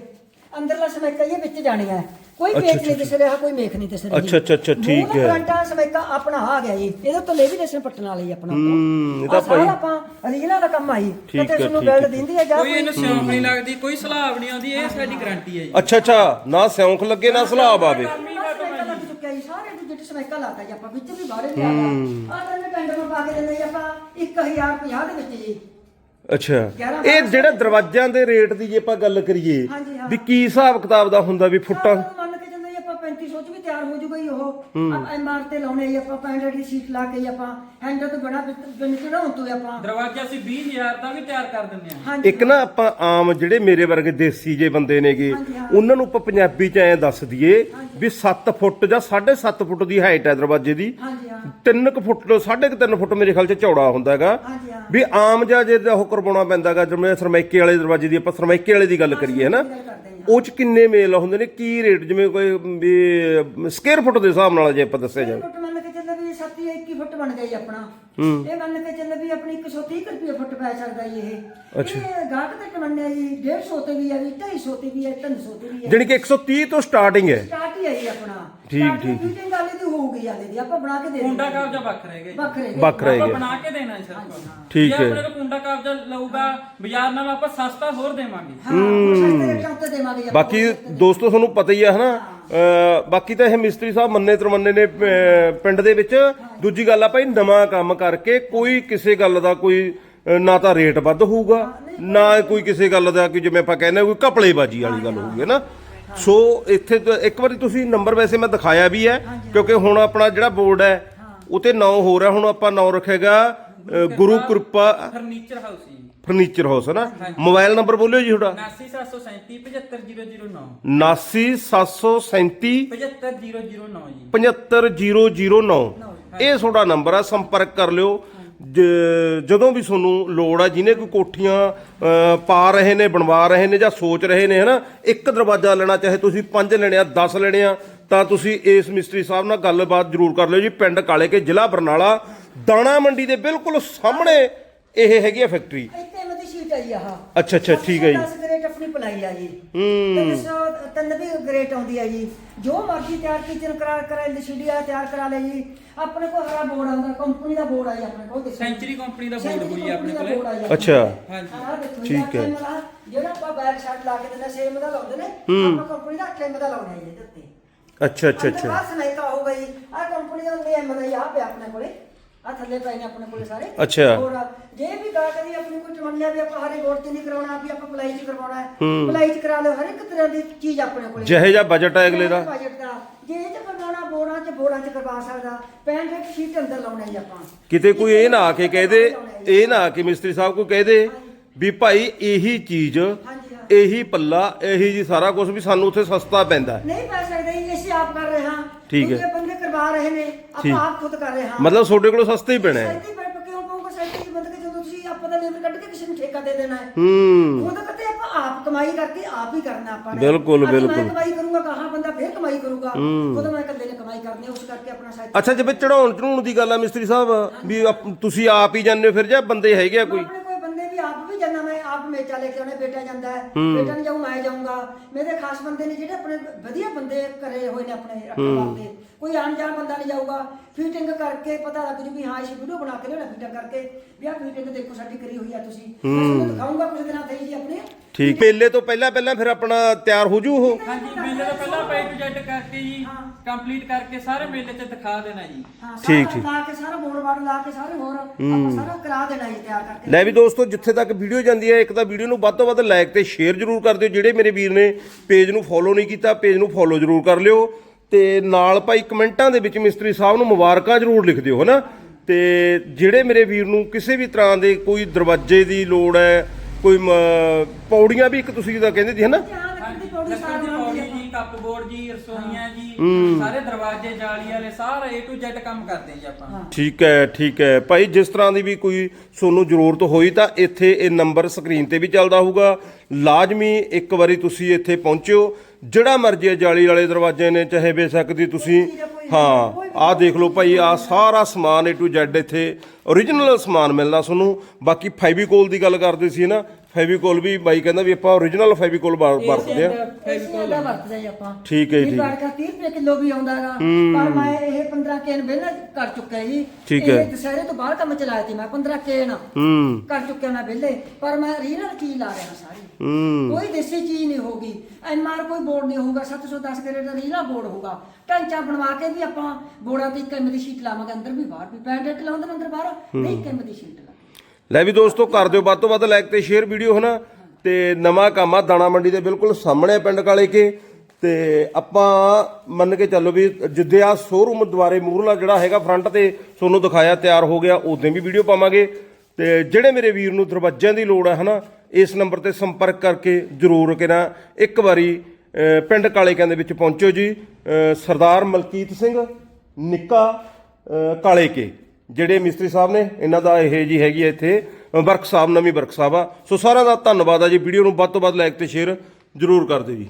ਅੰਦਰਲਾ ਸਮੈਕਾ ਇਹ ਵਿੱਚ ਜਾਣੀ ਹੈ ਕੋਈ ਪੇਚ ਨਹੀਂ ਦਿਸ ਰਿਹਾ ਕੋਈ ਮੇਖ ਨਹੀਂ ਦਿਸ ਰਿਹਾ। ਅੱਛਾ, ਅੱਛਾ, ਅੱਛਾ, ਠੀਕ ਹੈ। ਫਰੰਟਾ ਸਮੈਕਾ ਆਪਣਾ ਆ ਗਿਆ ਜੀ। ਇਹਦੇ ਤੋਂ ਲੈਵੀਲੇਸ਼ਨ ਪੱਟਣ ਵਾਲਾ ਆਪਣਾ ਹੂੰ, ਇਹਦਾ ਭਾਈ- ਆਪਾਂ ਰੀਜਨਲ ਦਾ ਕੰਮ ਆਈ। ਹੈ, ਤੁਹਾਨੂੰ ਠੀਕ ਬਿਲਡ। ਦਿੰਦੀ ਹੈ। ਜਾਂ ਕੋਈ ਇਹਨੂੰ ਸਿਉਂਕ ਨਹੀਂ ਲੱਗਦੀ ਕੋਈ ਸਲਾਬ ਨਹੀਂ ਆਉਂਦੀ ਇਹ ਸਾਡੀ ਗਾਰੰਟੀ ਹੈ ਜੀ। ਅੱਛਾ ਅੱਛਾ ਨਾ ਸਿਉਂਖ ਲੱਗੇ ਨਾ ਸਲਾਬ ਆਵੇ ਸਮੈਕਾ ਲੱਗ ਚੁੱਕਿਆ ਜੀ। ਸਾਰੇ ਦੇ ਜਿੱਟ ਸਮੈਕਾ ਲਾਤਾ ਜੀ ਆਪਾਂ ਵਿੱਚ ਵੀ ਬਾਹਰ ਲਿਆ ਆ ਤਾਂ ਮੈਂ ਟੈਂਡਰ ਪਾ ਕੇ ਦਿੰਦੇ ਜੀ ਆਪਾਂ 1050 ਦੇ ਵਿੱਚ ਜੀ। ਅੱਛਾ। ਇਹ ਜਿਹੜਾ ਦਰਵਾਜ਼ਿਆਂ ਦੇ ਰੇਟ ਦੀ ਜੇ ਆਪਾਂ ਗੱਲ ਕਰੀਏ ਹਾਂਜੀ, ਹਾਂ। ਵੀ ਕੀ ਹਿਸਾਬ ਕਿਤਾਬ ਦਾ ਹੁੰਦਾ ਵੀ ਫੁੱਟਾਂ? ਮੰਨ ਵੀ ਤਿਆਰ ਹੋ ਜੂਗਾ ਹੀ। ਉਹ ਆਪਾਂ ਐਮਆਰ ਤੇ ਲਾਉਣੇ ਜੀ ਆਪਾਂ ਪੈਂਡ ਦੀ ਸੀਟ ਲਾ ਕੇ ਆਪਾਂ। ਹੈਂਡਲ ਤੋਂ ਬੜਾ ਬਿਨ ਚੜਾਉਣ ਤੋਂ ਹੀ ਆਪਾਂ। ਦਰਵਾਜ਼ਾ ਅਸੀਂ 20000 ਦਾ ਵੀ ਤਿਆਰ ਕਰ ਦਿੰਦੇ ਆ ਇੱਕ ਨਾ ਆਪਾਂ ਆਮ ਜਿਹੜੇ ਮੇਰੇ ਵਰਗੇ ਦੇਸੀ ਜੇ ਬੰਦੇ ਨੇਗੇ ਉਹਨਾਂ ਨੂੰ ਆਪਾਂ ਪੰਜਾਬੀ ਚ ਐਂ ਦੱਸ ਦਈਏ ਵੀ 7 ਫੁੱਟ ਜਾਂ 7.5 ਫੁੱਟ ਦੀ ਹਾਈਟ ਹੈ ਦਰਵਾਜ਼ੇ ਦੀ। ਹਾਂਜੀ ਹਾਂ। 3 ਫੁੱਟ 3.5 ਫੁੱਟ ਮੇਰੇ ਖਿਆਲ ਚ ਚੌੜਾ ਹੁੰਦਾ ਹੈਗਾ। ਹਾਂਜੀ ਹਾਂ। ਵੀ ਆਮ ਜਾਂ ਜੇ ਉਹ ਕਰਵਾਉਣਾ ਪੈਂਦਾ ਹੈਗਾ ਜਿਵੇਂ ਸਰਮੈਕੇ ਵਾਲੇ ਦਰਵਾਜ਼ੇ ਦੀ ਆਪਾਂ ਸਰਮੈਕੇ ਵਾਲੇ ਦੀ ਗੱਲ ਕਰੀਏ ਨਾ? ਗੱਲ ਕਰਦੇ ਹਾਂ ਉਹ ਚ ਕਿੰਨੇ ਮੇਲ ਹੁੰਦੇ ਨੇ? ਕੀ ਰੇਟ ਜਿਵੇਂ ਕੋਈ ਵੀ ਸਕੁਅਰ ਫੁੱਟ ਦੇ ਹਿਸਾਬ ਨਾਲ ਜੇ ਆਪਾਂ ਦੱਸਿਆ ਜਾਵੇ। ਫੁੱਟ ਮੰਨ ਕੇ ਚੱਲੇ ਵੀ 7 21 ਫੁੱਟ ਬਣ ਗਈ ਆਪਣਾ। ਇਹ ਮੰਨ ਕੇ ਚੱਲੇ ਵੀ ਆਪਣੀ 130 ਕੁ ਰੁਪਏ ਫੁੱਟ ਪੈ ਸਕਦਾ ਜੀ ਇਹ। ਅੱਛਾ। ਇਹ ਗਾਹਕ ਤੇ ਟਮੰਨੇ ਜੀ 150 ਤੇ ਵੀ ਹੈ ਵੀ 250 ਤੇ ਵੀ ਹੈ 300 ਤੇ ਵੀ ਹੈ ਜਾਣੀ ਕਿ 130 ਤੋਂ ਸਟਾਰਟਿੰਗ ਹੈ। ਸਟਾਰਟ ਹੀ ਹੈ ਜੀ ਆਪਣਾ। ਠੀਕ, ਠੀਕ। ਫਿਟਿੰਗ ਵਾਲੀ ਦੀ ਹੋਊਗੀ ਵਾਲੇ ਦੀ ਆਪਾਂ ਬਣਾ ਕੇ ਦੇ ਕੁੰਡਾ ਕਾਬਜਾ ਵੱਖ ਰਹੇਗਾ ਜੀ ਵੱਖ ਰਹੇ ਵੱਖ ਆਪਾਂ ਰਹੇਗਾ ਬਣਾ ਕੇ ਦੇਣਾ ਹੈ ਸਿਰਫ। ਠੀਕ ਜੇ ਹੈ। ਆਪਣੇ ਕੋਲ ਕੁੰਡਾ ਕਾਬਜਾ ਲਊਗਾ ਬਾਜ਼ਾਰ ਨਾਲ ਆਪਾਂ ਸਸਤਾ ਹੋਰ ਦੇਵਾਂਗੇ। ਹਾਂ ਸਸਤੇ ਰੇਟਾਂ ਦੇਵਾਂਗੇ। ਬਾਕੀ ਦੋਸਤੋ ਤੁਹਾਨੂੰ ਪਤਾ ਹੀ ਹੈ। ਹਨਾ ਬਾਕੀ ਤਾਂ ਇਹ ਮਿਸਤਰੀ ਸਾਹਿਬ ਮੰਨੇ ਤਰਮੰਨੇ ਨੇ ਪਿੰਡ ਦੇ ਵਿੱਚ। ਦੂਜੀ ਗੱਲ ਆ ਭਾਈ ਨਵਾਂ ਕੰਮ ਕਰਕੇ ਕੋਈ ਕਿਸੇ ਗੱਲ ਦਾ ਕੋਈ ਨਾ ਤਾਂ ਰੇਟ ਵੱਧ ਹੋਊਗਾ ਨਾ ਕੋਈ ਕਿਸੇ ਗੱਲ ਦਾ ਕਿ ਜਿਵੇਂ ਆਪਾਂ ਕਹਿੰਦੇ ਕੋਈ ਕਪੜੇਬਾਜੀ ਵਾਲੀ ਗੱਲ ਹੋਊਗੀ ਨਾ? ਸੋ ਇੱਥੇ ਇੱਕ ਵਾਰੀ ਤੁਸੀਂ ਨੰਬਰ ਵੈਸੇ ਮੈਂ ਦਿਖਾਇਆ ਵੀ ਹੈ ਕਿਉਂਕਿ ਹੁਣ ਆਪਣਾ ਜਿਹੜਾ ਬੋਰਡ ਹੈ ਉਤੇ ਨਾਂ ਹੋ ਰਿਹਾ ਹੁਣ ਆਪਾਂ ਨਾਂ ਰੱਖੇਗਾ Guru Kirpa furniture house ji. Furniture house ਹੈ ਨਾ? ਮੋਬਾਈਲ ਨੰਬਰ ਬੋਲਿਓ ਜੀ ਤੁਹਾਡਾ। 79737 75009 79737 75009 ਜੀ। 75009 ਇਹ ਤੁਹਾਡਾ ਨੰਬਰ ਆ, ਸੰਪਰਕ ਕਰ ਲਿਓ। ਜ- ਜਦੋਂ ਵੀ ਤੁਹਾਨੂੰ ਲੋੜ ਆ, ਜਿਹਨੇ ਕੋਈ ਕੋਠੀਆਂ ਪਾ ਰਹੇ ਨੇ, ਬਣਵਾ ਰਹੇ ਨੇ ਜਾਂ ਸੋਚ ਰਹੇ ਨੇ, ਹਨਾ, ਇੱਕ ਦਰਵਾਜ਼ਾ ਲੈਣਾ, ਚਾਹੇ ਤੁਸੀਂ 5 ਲੈਣੇ ਆ 10 ਲੈਣੇ ਆ, ਤਾਂ ਤੁਸੀਂ ਇਸ ਮਿਸਤਰੀ ਸਾਹਿਬ ਨਾਲ ਗੱਲਬਾਤ ਜ਼ਰੂਰ ਕਰ ਲਿਓ ਜੀ, ਪਿੰਡ ਕਾਲੇ ਕੇ ਜ਼ਿਲ੍ਹਾ ਬਰਨਾਲਾ, ਦਾਣਾ ਮੰਡੀ ਦੇ ਬਿਲਕੁਲ ਸਾਹਮਣੇ ਇਹ ਹੈਗੀ ਆ ਫੈਕਟਰੀ ਸ਼ੀਟ ਆਈ ਆਹ। ਅੱਛਾ ਅੱਛਾ ਠੀਕ ਹੈ ਜੀ। 10 ਗ੍ਰੇਟ ਆਪਣੀ ਪਲਾਈ ਆ ਜੀ। ਹੂੰ। 300 ਤਿੰਨ ਵੀ ਗ੍ਰੇਟ ਆਉਂਦੀ ਆ ਜੀ। ਜੋ ਮਰਜ਼ੀ ਤਿਆਰ ਕਿਚਨ ਕਰਾ ਕਰਾ ਐਲਸੀਡੀ ਆ ਤਿਆਰ ਕਰਾ ਲੈ ਜੀ। ਆਪਣੇ ਕੋਲ ਹਰਾ ਬੋਰਡ ਆਉਂਦਾ ਕੰਪਨੀ ਦਾ ਬੋਰਡ ਆ ਜੀ ਆਪਣੇ ਕੋਲ ਸੈਂਚਰੀ ਕੰਪਨੀ ਦਾ ਬੋਰਡ ਹੋਈ ਆ ਆਪਣੇ ਕੋਲੇ? ਆ ਅੱਛਾ। ਹਾਂਜੀ। ਠੀਕ ਹੈ। ਜਿਹੜਾ ਆਪਾਂ ਬੈਕ ਸਾਈਡ ਲਾ ਕੇ ਦਿੰਦੇ ਸੇਮ ਦਾ ਲਾਉਂਦੇ ਨੇ ਆਪਾਂ ਕੰਪਨੀ ਦਾ ਕੈਮ ਦਾ ਲਾਉਣਾ ਜੀ ਉੱਤੇ। ਅੱਛਾ ਅੱਛਾ ਅੱਛਾ। ਬਾਹਰ ਸਨੇਕਾ ਹੋਊਗਾ ਜੀ ਆਹ ਕੰਪਨੀ ਦਾ ਨੇਮ ਦਾ ਹੀ ਆ ਪਿਆ ਆਪਣੇ ਕੋਲੇ। ਆ ਥੱਲੇ ਪਏ ਨੇ ਆਪਣੇ ਕੋਲੇ ਸਾਰੇ। ਅੱਛਾ। ਹੋਰ ਜੇ ਵੀ ਗਾਹਕ ਦੀ ਆਪਣੀ ਕੋਈ ਤਮੰਨਿਆ ਵੀ ਆਪਾਂ ਹਰੇ ਬੋਰਡ ਤੇ ਨਹੀਂ ਕਰਾਉਣਾ ਵੀ ਆਪਾਂ ਪਲਾਈ ਚ ਕਰਵਾਉਣਾ ਹੈ ਪਲਾਈ ਚ ਕਰਾ ਲਓ ਹਰ ਇੱਕ ਤਰ੍ਹਾਂ ਦੀ ਚੀਜ਼ ਆਪਣੇ ਕੋਲੇ। ਜਿਹੇ ਜਿਹਾ ਬਜਟ ਹੈ ਅਗਲੇ ਦਾ। ਬਜਟ ਦਾ ਜੇ ਇਹ ਚ ਕਰਵਾਉਣਾ ਬੋਰਾਂ ਚ ਬੋਰਾਂ ਚ ਕਰਵਾ ਸਕਦਾ। ਪੈਂਟ ਇੱਕ ਸ਼ੀਟ ਅੰਦਰ ਲਾਉਣਾ ਜੀ ਆਪਾਂ। ਕਿਤੇ ਕੋਈ ਇਹ ਨਾ ਆ ਕੇ ਕਹਿ ਦੇ ਇਹ ਨਾ ਆ ਕੇ ਮਿਸਤਰੀ ਸਾਹਿਬ ਕੋਈ ਕਹਿ ਦੇ ਵੀ ਭਾਈ ਇਹੀ ਚੀਜ਼ ਇਹੀ ਪੱਲਾ ਇਹੀ ਜੀ ਸਾਰਾ ਕੁਝ ਵੀ ਸਾਨੂੰ ਉੱਥੇ ਸਸਤਾ ਪੈਂਦਾ ਹੈ। ਨਹੀਂ ਪੈ ਸਕਦੇ ਜੀ ਅਸੀਂ ਆਪ ਕਰ ਰਹੇ ਹਾਂ। ਠੀਕ ਹੈ। ਦੂਜੇ ਬੰਦੇ ਕਰਵਾ ਰਹੇ ਨੇ ਠੀਕ। ਆਪਾਂ ਆਪ ਖੁਦ ਕਰ ਰਹੇ ਹਾਂ। ਮਤਲਬ ਤੁਹਾਡੇ ਕੋਲ ਸਸਤਾ ਹੀ ਪੈਣਾ ਹੈ। ਸਾਈਟੀ ਪਰ ਕਿਉਂ ਪਊਗਾ ਸਾਈਟੀ ਮਤਲਬ ਕਿ ਜਦੋਂ ਤੁਸੀਂ ਆਪਾਂ ਦਾ ਲੇਬਰ ਕੱਢ ਕੇ ਕਿਸੇ ਨੂੰ ਠੇਕਾ ਦੇ ਦੇਣਾ ਹੈ। ਹੂੰ। ਉਹ ਤਾਂ ਕਹਤੇ ਆਪਾਂ ਆਪ ਕਮਾਈ ਕਰਕੇ ਆਪ ਹੀ ਕਰਨਾ ਆਪਾਂ ਨੇ। ਬਿਲਕੁਲ, ਅੱਜ ਮੈਂ। ਕਮਾਈ ਕਰੂੰਗਾ ਕਹਾਂ ਬੰਦਾ ਫੇਰ ਕਮਾਈ ਕਰੂਗਾ। ਖੁਦ ਮੈਂ ਇਕੱਲੇ ਨੇ ਕਮਾਈ ਕਰਨੀ ਹੈ, ਉਸ ਕਰਕੇ ਆਪਣਾ ਸਾਈਟ ਅੱਛਾ ਜਿਵੇਂ ਚੜਾਉਣ ਚੜਾਉਣ ਦੀ ਗੱਲ ਆ ਮਿਸਤਰੀ ਸਾਹਿਬ ਵੀ ਆਪ- ਤੁਸੀਂ ਆਪ ਹੀ ਜਾਂਦੇ ਹੋ ਫਿਰ ਜਾਂ ਬੰਦੇ ਹੈਗੇ ਆ ਕੋਈ? ਆਪਣੇ ਜਾਣਾ ਮੈਂ ਆਪ ਮੇਚਾ ਲੈ ਕੇ ਆਉਣੇ ਬੇਟਾ ਜਾਂਦਾ ਹੈ। ਬੇਟਾ ਨਹੀਂ ਜਾਊ ਮੈਂ ਜਾਊਂਗਾ। ਮੇਰੇ ਖਾਸ ਬੰਦੇ ਨੇ ਜਿਹੜੇ ਆਪਣੇ ਵਧੀਆ ਬੰਦੇ ਕਰੇ ਹੋਏ ਨੇ ਆਪਣੇ ਰੱਖਣ ਵਾਸਤੇ। ਕੋਈ ਅਣਜਾਣ ਬੰਦਾ ਨਹੀਂ ਜਾਊਗਾ। ਫਿਟਿੰਗ ਕਰਕੇ ਪਤਾ ਲੱਗ ਜੂ ਵੀ ਹਾਂ ਇਸ ਵੀਡੀਓ ਬਣਾ ਕੇ ਲਿਆਉਣਾ ਫਿਟਿੰਗ ਕਰਕੇ। ਵੀ ਆਹ ਫਿਟਿੰਗ ਦੇਖੋ ਸਾਡੀ ਕਰੀ ਹੋਈ ਆ ਤੁਸੀਂ। ਮੈਂ ਤੁਹਾਨੂੰ ਦਿਖਾਊਂਗਾ ਕੁਝ ਦਿਨਾਂ ਤੱਕ ਜੀ ਆਪਣੇ। ਠੀਕ ਮੇਲੇ ਤੋਂ ਪਹਿਲਾਂ ਪਹਿਲਾਂ ਫਿਰ ਆਪਣਾ ਤਿਆਰ ਹੋ ਜੂ ਉਹ? ਹਾਂਜੀ ਮੇਲੇ ਤੋਂ ਪਹਿਲਾਂ ਪੇ ਟੂ ਜੈਡ ਕਰਕੇ ਜੀ ਕੰਪਲੀਟ ਕਰਕੇ ਸਾਰੇ ਮੇਲੇ 'ਚ ਦਿਖਾ ਦੇਣਾ ਜੀ। ਹਾਂ ਠੀਕ, ਸਾਰਾ ਠੀਕ। ਲਾ ਕੇ ਸਾਰਾ ਬੋਰਡ ਬਾਰਡ ਲਾ ਕੇ ਸਾਰੇ ਹੋਰ ਆਪਾਂ ਸਾਰਾ ਕਰਾ ਦੇਣਾ ਜੀ ਤਿਆਰ ਕਰਕੇ। ਲੈ ਵੀ ਦੋਸਤੋ ਜਿੱਥੇ ਤੱਕ ਵੀਡੀਓ ਜਾਂਦੀ ਹੈ ਇੱਕ ਤਾਂ ਵੀਡੀਓ ਨੂੰ ਵੱਧ ਤੋਂ ਵੱਧ ਲਾਈਕ ਤੇ ਸ਼ੇਅਰ ਜ਼ਰੂਰ ਕਰ ਦਿਓ। ਜਿਹੜੇ ਮੇਰੇ ਵੀਰ ਨੇ ਪੇਜ ਨੂੰ ਫੋਲੋ ਨਹੀਂ ਕੀਤਾ ਪੇਜ ਨੂੰ ਫੋਲੋ ਜ਼ਰੂਰ ਕਰ ਲਿਓ। ਤੇ ਨਾਲ ਭਾਈ ਕਮੈਂਟਾਂ ਦੇ ਵਿੱਚ ਮਿਸਤਰੀ ਸਾਹਿਬ ਨੂੰ ਮੁਬਾਰਕਾਂ ਜ਼ਰੂਰ ਲਿਖ ਦਿਓ ਹਨਾ? ਤੇ ਜਿਹੜੇ ਮੇਰੇ ਵੀਰ ਨੂੰ ਕਿਸੇ ਵੀ ਤਰ੍ਹਾਂ ਦੇ ਕੋਈ ਦਰਵਾਜ਼ੇ ਦੀ ਲੋੜ ਹੈ ਕੋਈ ਮ- ਪੌੜੀਆਂ ਵੀ ਇੱਕ ਤੁਸੀਂ ਜਿੱਦਾਂ ਕਹਿੰਦੇ ਸੀ ਹਨਾ? ਹੈ ਜੀ ਰਸੋਈਆਂ ਜੀ ਸਾਰੇ ਦਰਵਾਜ਼ੇ ਜਾਲੀ ਵਾਲੇ ਸਾਰਾ A to Z ਕੰਮ ਕਰਦੇ ਜੀ ਆਪਾਂ। ਠੀਕ ਹੈ ਠੀਕ ਹੈ। ਭਾਈ ਜਿਸ ਤਰ੍ਹਾਂ ਦੀ ਵੀ ਕੋਈ ਤੁਹਾਨੂੰ ਜ਼ਰੂਰਤ ਹੋਈ ਤਾਂ ਇੱਥੇ ਇਹ ਨੰਬਰ ਸਕਰੀਨ ਤੇ ਵੀ ਚੱਲਦਾ ਹੋਊਗਾ। ਲਾਜ਼ਮੀ ਇੱਕ ਵਾਰੀ ਤੁਸੀਂ ਇੱਥੇ ਪਹੁੰਚਿਓ। ਜਿਹੜਾ ਮਰਜ਼ੀ ਹੈ, ਜਾਲੀ ਵਾਲੇ ਦਰਵਾਜ਼ੇ ਨੇ ਚਾਹੇ ਬੇਸ਼ੱਕ ਦੀ ਤੁਸੀਂ ਹਾਂ ਆਹ ਦੇਖ ਲਓ ਭਾਈ ਆਹ ਸਾਰਾ ਸਮਾਨ A to Z ਇੱਥੇ origignal ਸਮਾਨ ਮਿਲਣਾ ਤੁਹਾਨੂੰ। ਬਾਕੀ ਫੈਵੀਕੋਲ ਦੀ ਗੱਲ ਕਰਦੇ ਸੀ ਨਾ ਫੈਵੀਕੋਲ ਵੀ ਬਾਈ ਕਹਿੰਦਾ ਵੀ ਆਪਾਂ origignal ਫੈਵੀਕੋਲ ਵਰਤਦੇ ਆ। ਫੈਵੀਕੋਲ ਦਾ ਵਰਤਦੇ ਜੀ ਆਪਾਂ। ਠੀਕ ਹੈ ਜੀ, ਇਹ ਠੀਕ ਹੈ। ਬਾੜ 30 ਰੁਪਏ ਕਿਲੋ ਵੀ ਆਉਂਦਾ ਹੈਗਾ ਪਰ ਮੈਂ ਇਹ 15 ਕੇਨ ਬਿੱਲ ਕਰ ਚੁੱਕਿਆ ਜੀ। ਠੀਕ ਇਹ ਹੈ। ਦੁਸਹਿਰੇ ਤੋਂ ਬਾਅਦ ਕੰਮ ਚਲਾਇਆ ਸੀ ਮੈਂ 15 ਕੇਨ। ਹੂੰ। ਕਰ ਚੁੱਕਿਆ ਮੈਂ ਬਿੱਲੇ ਪਰ ਮੈਂ ਰੀਨਲ ਚੀਜ਼ ਲਾ ਰਿਹਾ ਸਾਰੀ। ਹੂੰ। ਕੋਈ ਦੇਸੀ ਚੀਜ਼ ਨਹੀਂ ਹੋਗੀ ਐਮਆਰ ਕੋਈ ਬੋਰਡ ਨਹੀਂ ਹੋਊਗਾ 710 ਗ੍ਰੇਡ ਦਾ ਰੀਲਾ ਬੋਰਡ ਹੋਊਗਾ। ਢਾਂਚਾ ਬਣਵਾ ਕੇ ਵੀ ਆਪਾਂ ਬੋਰਡਾਂ ਤੇ ਇੱਕ ਐਮ ਦੀ ਸ਼ੀਟ ਲਾਵਾਂਗੇ ਅੰਦਰ ਵੀ ਬਾਹਰ ਵੀ ਪੈਂਡੇਟ ਲਾਉਂਦੇ ਨੇ ਅੰਦਰ ਬਾਹਰ। ਨਹੀਂ ਐਮ ਦੀ ਸ਼ੀਟ ਲਾ ਲੈ ਵੀ ਦੋਸਤੋ ਕਰ ਦਿਓ ਵੱਧ ਤੋਂ ਵੱਧ ਲਾਈਕ ਤੇ ਸ਼ੇਅਰ ਵੀਡੀਓ ਹਨਾ। ਤੇ ਨਵਾਂ ਕੰਮ ਆ ਦਾਣਾ ਮੰਡੀ ਦੇ ਬਿਲਕੁਲ ਸਾਹਮਣੇ ਆ ਪਿੰਡ ਕਾਲੇ ਕੇ। ਤੇ ਆਪਾਂ ਮੰਨ ਕੇ ਚੱਲੋ ਵੀ ਜਿੱਦੇ ਆ ਸ਼ੋਰੂਮ ਦੁਆਰੇ ਮੂਰਲਾ ਜਿਹੜਾ ਹੈਗਾ ਫਰੰਟ ਤੇ ਤੁਹਾਨੂੰ ਦਿਖਾਇਆ ਤਿਆਰ ਹੋ ਗਿਆ ਉਦੋਂ ਵੀ ਵੀਡੀਓ ਪਾਵਾਂਗੇ। ਤੇ ਜਿਹੜੇ ਮੇਰੇ ਵੀਰ ਨੂੰ ਦਰਵਾਜ਼ਿਆਂ ਦੀ ਲੋੜ ਹੈ ਹਨਾ ਇਸ ਨੰਬਰ ਤੇ ਸੰਪਰਕ ਕਰਕੇ ਜਰੂਰ ਕਿਨਾ ਇੱਕ ਵਾਰੀ ਅਹ, ਪਿੰਡ ਕਾਲੇਕਿਆਂ ਦੇ ਵਿੱਚ ਪਹੁੰਚੋ ਜੀ। ਸਰਦਾਰ ਮਲਕੀਤ ਸਿੰਘ ਨਿੱਕਾ ਅਹ, ਕਾਲੇਕੇ। ਜਿਹੜੇ ਮਿਸਤਰੀ ਸਾਹਿਬ ਨੇ, ਇਹਨਾਂ ਦਾ ਇਹ ਜੀ ਹੈਗੀ ਹੈ ਇੱਥੇ ਵਰਕ ਸਾਹਿਬ ਨਵੀਂ ਵਰਕ ਸਾਹਿਬ ਆ। ਸੋ ਸਾਰਿਆਂ ਦਾ ਧੰਨਵਾਦ ਆ ਜੀ। ਵੀਡੀਓ ਨੂੰ ਵੱਧ ਤੋਂ ਵੱਧ ਲਾਈਕ ਤੇ ਸ਼ੇਅਰ ਜਰੂਰ ਕਰ ਦਿਓ ਜੀ।